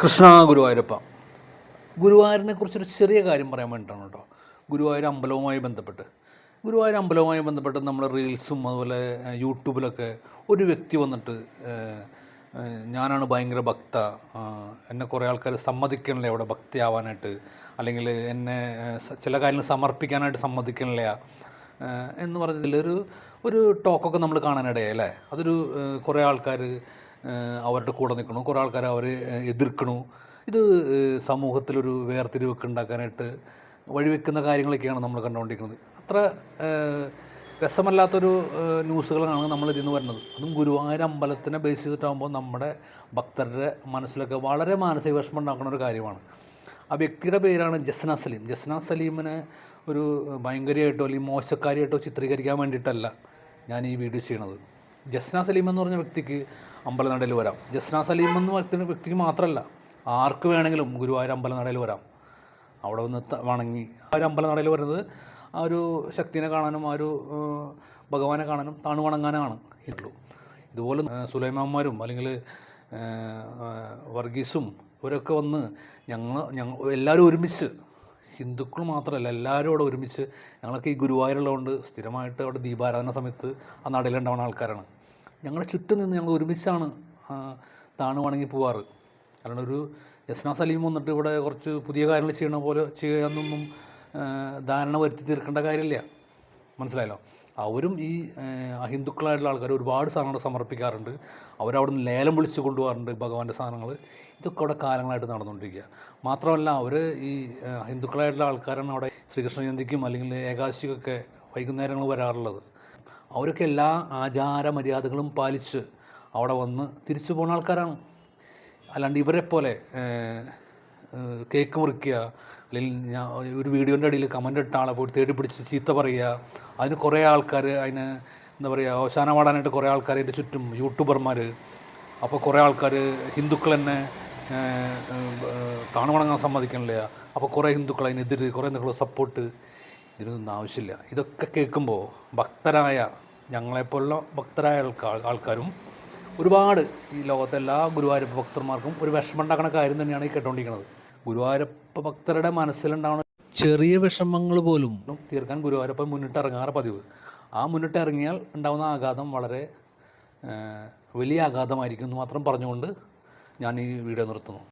കൃഷ്ണ ഗുരുവായൂരപ്പ ഗുരുവായൂരിനെ കുറിച്ചൊരു ചെറിയ കാര്യം പറയാൻ വേണ്ടിയിട്ടാണ് കേട്ടോ. ഗുരുവായൂർ അമ്പലവുമായി ബന്ധപ്പെട്ട്. ഗുരുവായൂർ അമ്പലവുമായി ബന്ധപ്പെട്ട് നമ്മൾ റീൽസും അതുപോലെ യൂട്യൂബിലൊക്കെ ഒരു വ്യക്തി വന്നിട്ട് ഞാനാണ് ഭയങ്കര ഭക്ത എന്നെ കുറേ ആൾക്കാർ സമ്മതിക്കണില്ല അവിടെ ഭക്തിയാവാനായിട്ട് അല്ലെങ്കിൽ എന്നെ ചില കാര്യങ്ങൾ സമർപ്പിക്കാനായിട്ട് സമ്മതിക്കണില്ല എന്ന് പറഞ്ഞതിലൊരു ഒരു ടോക്കൊക്കെ നമ്മൾ കാണാനിടയായി അല്ലേ? അതൊരു കുറേ ആൾക്കാർ അവരുടെ കൂടെ നിൽക്കണു. കുറേ ആൾക്കാർ അവരെ എതിർക്കണു. ഇത് സമൂഹത്തിലൊരു വേർതിരിവൊക്കെ ഉണ്ടാക്കാനായിട്ട് വഴിവെക്കുന്ന കാര്യങ്ങളൊക്കെയാണ് നമ്മൾ കണ്ടുകൊണ്ടിരിക്കുന്നത്. അത്ര രസമല്ലാത്തൊരു ന്യൂസുകളാണ് നമ്മൾ ഇതിൽ നിന്ന് വരുന്നത്. അതും ഗുരുവായൂർ അമ്പലത്തിനെ ബേസ് ചെയ്തിട്ടാകുമ്പോൾ നമ്മുടെ ഭക്തരുടെ മനസ്സിലൊക്കെ വളരെ മാനസിക വിഷമം ഉണ്ടാക്കുന്ന ഒരു കാര്യമാണ്. ആ വ്യക്തിയുടെ പേരാണ് ജസ്ന സലീം. ജസ്ന സലീമിനെ ഒരു ഭയങ്കരമായിട്ടോ അല്ലെങ്കിൽ മോശക്കാരിയായിട്ടോ ചിത്രീകരിക്കാൻ വേണ്ടിയിട്ടല്ല ഞാൻ ഈ വീഡിയോ ചെയ്യണത്. ജസ്ന സലീം എന്ന് പറഞ്ഞ വ്യക്തിക്ക് അമ്പലനടയിൽ വരാം. ജസ്ന സലീം എന്ന് വ്യക്തിക്ക് മാത്രമല്ല ആർക്ക് വേണമെങ്കിലും ഗുരുവായൂർ അമ്പലനടയിൽ വരാം. അവിടെ വന്ന് വണങ്ങി. ആ ഒരു അമ്പലനടയിൽ വരുന്നത് ആ ഒരു ശക്തിനെ കാണാനും ആ ഒരു ഭഗവാനെ കാണാനും താണു വണങ്ങാനാണ്. ഉള്ളൂ ഇതുപോലെ സുലൈമാന്മാരും അല്ലെങ്കിൽ വർഗീസും ഇവരൊക്കെ വന്ന് ഞങ്ങൾ ഞങ്ങൾ എല്ലാവരും ഒരുമിച്ച് ഹിന്ദുക്കൾ മാത്രമല്ല എല്ലാവരും അവിടെ ഒരുമിച്ച് ഞങ്ങളൊക്കെ ഈ ഗുരുവായൂരുള്ളതുകൊണ്ട് സ്ഥിരമായിട്ട് അവിടെ ദീപാരാധന സമയത്ത് ആ നടയിലുണ്ടാവുന്ന ആൾക്കാരാണ്. ഞങ്ങളുടെ ചുറ്റും നിന്ന് ഞങ്ങൾ ഒരുമിച്ചാണ് താണു വണങ്ങി പോവാറ്. കാരണം ഒരു ജസ്ന സലീം വന്നിട്ട് ഇവിടെ കുറച്ച് പുതിയ കാര്യങ്ങൾ ചെയ്യണ പോലെ ചെയ്യാമെന്നൊന്നും ധാരണ വരുത്തി തീർക്കേണ്ട കാര്യമില്ല. മനസ്സിലായല്ലോ? അവരും ഈ അഹിന്ദുക്കളായിട്ടുള്ള ആൾക്കാർ ഒരുപാട് സാധനങ്ങൾ സമർപ്പിക്കാറുണ്ട്. അവരവിടെ നിന്ന് ലേലം വിളിച്ച് കൊണ്ടുപോകാറുണ്ട് ഭഗവാന്റെ സാധനങ്ങൾ. ഇതൊക്കെ അവിടെ കാലങ്ങളായിട്ട് നടന്നുകൊണ്ടിരിക്കുക. മാത്രമല്ല അവർ ഈ അഹിന്ദുക്കളായിട്ടുള്ള ആൾക്കാരാണ് അവിടെ ശ്രീകൃഷ്ണ ജയന്തിക്കും അല്ലെങ്കിൽ ഏകാദശിക്കൊക്കെ വൈകുന്നേരങ്ങൾ വരാറുള്ളത്. അവരൊക്കെ എല്ലാ ആചാര മര്യാദകളും പാലിച്ച് അവിടെ വന്ന് തിരിച്ചു പോകുന്ന ആൾക്കാരാണ്. അല്ലാണ്ട് ഇവരെ പോലെ കേക്ക് മുറിക്കുക അല്ലെങ്കിൽ ഞാൻ ഒരു വീഡിയോന്റെ അടിയിൽ കമന്റ് ഇട്ട ആളെ പോയി തേടി പിടിച്ച് ചീത്ത പറയുക അതിന് കുറേ ആൾക്കാർ അതിന് എന്താ പറയുക അവസാനം പാടാനായിട്ട് കുറേ ആൾക്കാർ അതിന്റെ ചുറ്റും യൂട്യൂബർമാർ അപ്പോൾ കുറേ ആൾക്കാർ ഹിന്ദുക്കൾ തന്നെ താണുവണങ്ങാൻ സമ്മതിക്കണില്ല അപ്പോൾ കുറേ ഹിന്ദുക്കൾ അതിനെതിര് കുറേ ഹിന്ദുക്കൾ സപ്പോർട്ട് ഇതിനൊന്നും ആവശ്യമില്ല. ഇതൊക്കെ കേൾക്കുമ്പോൾ ഭക്തരായ ഞങ്ങളെപ്പോലുള്ള ഭക്തരായ ആൾക്കാരും ഒരുപാട് ഈ ലോകത്തെ എല്ലാ ഗുരുവായൂരപ്പ ഭക്തന്മാർക്കും ഒരു വിഷമം ഉണ്ടാക്കുന്ന കാര്യം തന്നെയാണ് ഈ കേട്ടോണ്ടിരിക്കുന്നത് ഗുരുവായൂരപ്പ ഭക്തരുടെ മനസ്സിലുണ്ടാവുന്ന ചെറിയ വിഷമങ്ങൾ പോലും തീർക്കാൻ ഗുരുവായൂരപ്പൻ മുന്നിട്ട് ഇറങ്ങാറ് പതിവ്. ആ മുന്നിട്ട് ഇറങ്ങിയാൽ ഉണ്ടാകുന്ന ആഘാതം വളരെ വലിയ ആഘാതമായിരിക്കും എന്ന് മാത്രം പറഞ്ഞുകൊണ്ട് ഞാൻ ഈ വീഡിയോ നിർത്തുന്നു.